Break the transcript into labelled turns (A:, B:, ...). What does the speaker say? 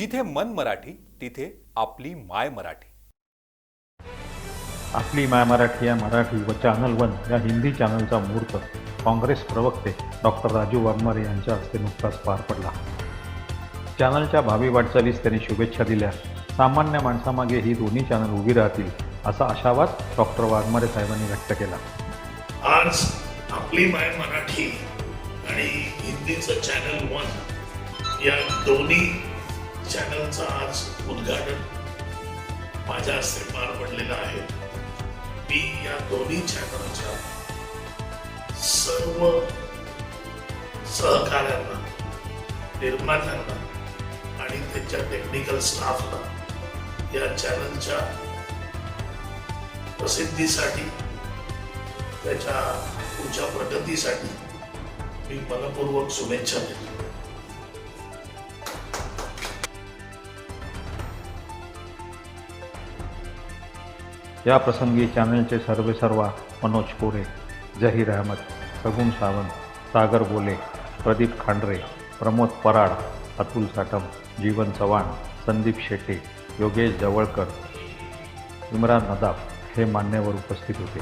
A: जिथे मन मराठी तिथे आपली माय मराठी.
B: आपली माय मराठी या मराठी व चॅनल वन या हिंदी चॅनलचा मुहूर्त काँग्रेस प्रवक्ते डॉक्टर राजू वाघमारे यांच्या हस्ते नुकताच पार पडला. चॅनलच्या भावी वाटचालीस त्यांनी शुभेच्छा दिल्या. सामान्य माणसामागे ही दोन्ही चॅनल उभी राहतील असा आशावाद डॉक्टर वाघमारे साहेबांनी व्यक्त केला.
C: आज आपली माय मराठी आणि हिंदीचं चॅनल वन या दोन्ही चॅनलचं आज उद्घाटन माझ्या हस्ते पार पडलेलं आहे. मी या दोन्ही चॅनलच्या सर्व सहकाऱ्यांना निर्मात्यांना आणि त्यांच्या टेक्निकल स्टाफला या चॅनलच्या प्रसिद्धीसाठी त्याच्या पुढच्या प्रगतीसाठी मी मनपूर्वक शुभेच्छा देतो.
B: या प्रसंगी चॅनलचे सर्वे सर्वा मनोज कोरे जहीर अहमद सगुण सावंत सागर बोले प्रदीप खांडरे प्रमोद पराड अतुल साटम जीवन चव्हाण संदीप शेटे योगेश जवळकर इम्रान नदाफ हे मान्यवर उपस्थित होते.